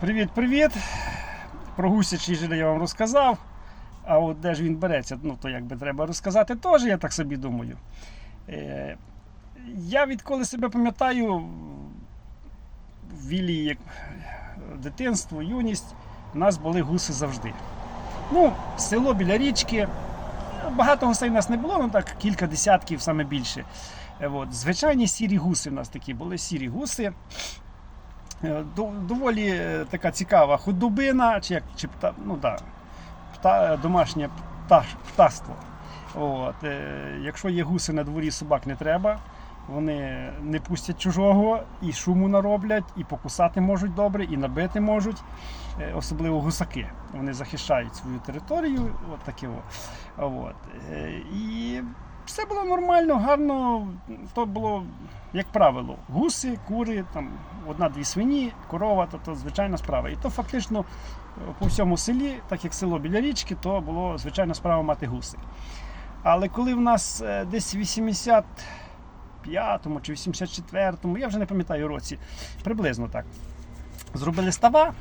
Привіт-привіт! Про гусячий жир я вам розказав. А от де ж він береться, ну то якби треба розказати теж, я так собі думаю. Е, я відколи себе пам'ятаю, вілі як дитинство, юність, у нас були гуси завжди. Ну, село біля річки. Багато гусей у нас не було, ну так кілька десятків, саме більше. Е, От. Звичайні сірі гуси у нас такі були сірі гуси. Е, до- Доволі е, така цікава худобина, чи як чи пта, ну, да, пта, домашнє пташ, птаство. От, е, якщо є гуси на дворі, собак не треба. Вони не пустять чужого, і шуму нароблять, і покусати можуть добре, і набити можуть. Особливо гусаки. Вони захищають свою територію. От таке. От. От. І все було нормально, гарно. То було, як правило, гуси, кури, там одна-дві свині, корова, то, то звичайна справа. І то фактично е, по всьому селі, так як село біля річки, то було звичайна справа мати гуси. Але коли в нас е, десь в 85-му чи 84-му, я вже не пам'ятаю році, приблизно так, зробили става.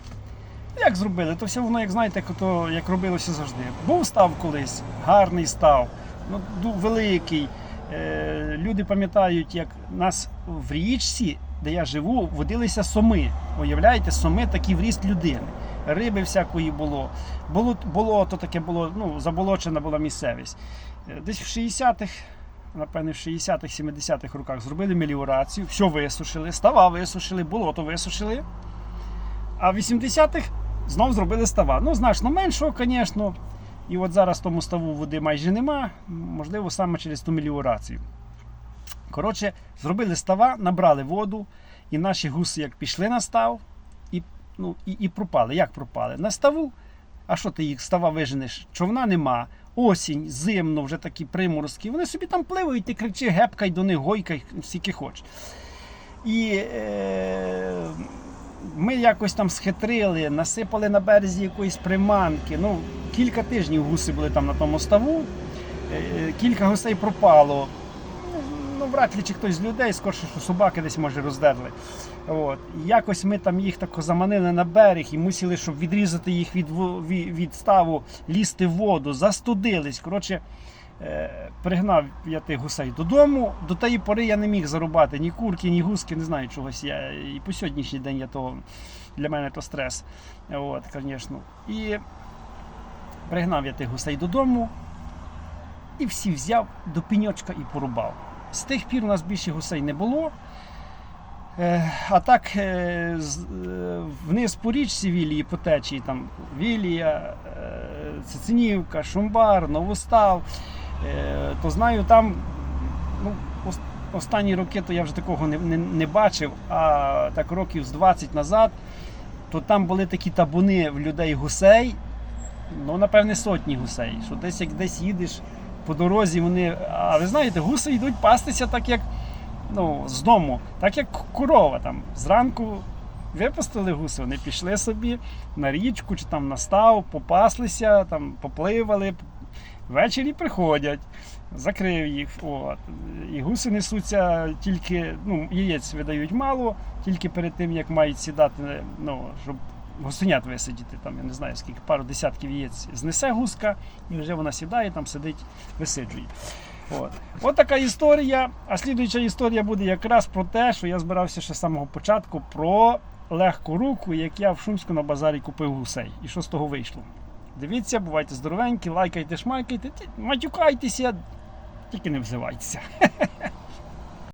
Як зробили? То все воно, як знаєте, як робилося завжди. Був став колись, гарний став, ну, великий. Е, люди пам'ятають, як нас в річці, де я живу, водилися соми. Уявляєте, соми такі в ріст людини. Риби всякої було. Болото, болото таке було, ну, заболочена була місцевість. Е, Десь в 60-х, напевне, в 60-х, 70-х роках зробили меліорацію, все висушили, става висушили, болото висушили. А в 80-х знов зробили става. Ну, значно меншого, звісно. І от зараз тому ставу води майже нема. Можливо, саме через ту меліорацію. Коротше, зробили става, набрали воду, і наші гуси як пішли на став, і, ну, і, і пропали. Як пропали? На ставу. А що ти їх става виженеш? Човна нема. Осінь, зимно, вже такі приморозки. Вони собі там пливають, ти кричи, гепкай до них, гойкай, скільки хочеш. І е, ми якось там схитрили, насипали на березі якоїсь приманки. Ну, кілька тижнів гуси були там на тому ставу, е, кілька гусей пропало. Ну, вряд ли чи хтось з людей, скорше, що собаки десь може роздерли. От. Якось ми там їх так заманили на берег і мусили, щоб відрізати їх від, від ставу, лізти в воду, застудились. Коротше, е, пригнав я тих гусей додому. До тієї пори я не міг зарубати ні курки, ні гуски, не знаю чогось. Я, і по сьогоднішній день я то, для мене то стрес. От, звісно. І пригнав я тих гусей додому і всі взяв до пеньочка і порубав. З тих пір у нас більше гусей не було. Е, А так е, е, вниз по річці Вілії по течії, там Вілія, Цицинівка, Шумбар, Новостав, то знаю там ну, останні роки то я вже такого не, не, не бачив, а так років з 20 назад, то там були такі табуни в людей гусей, ну, напевне, сотні гусей. Що десь як десь їдеш по дорозі, вони. А ви знаєте, гуси йдуть пастися так, як ну, з дому, так як корова. Там. Зранку випустили гуси, вони пішли собі на річку чи там на став, попаслися, там, попливали. Ввечері приходять, закрив їх. От. І гуси несуться тільки, ну, яєць видають мало, тільки перед тим, як мають сідати, ну, щоб гусенят висидіти, там, я не знаю скільки, пару десятків яєць знесе гуска, і вже вона сідає, там сидить, висиджує. От. От така історія. А слідуюча історія буде якраз про те, що я збирався ще з самого початку про легку руку, як я в Шумську на базарі купив гусей. І що з того вийшло. Дивіться, бувайте здоровенькі, лайкайте, шмайкайте, матюкайтеся, тільки не взивайтеся.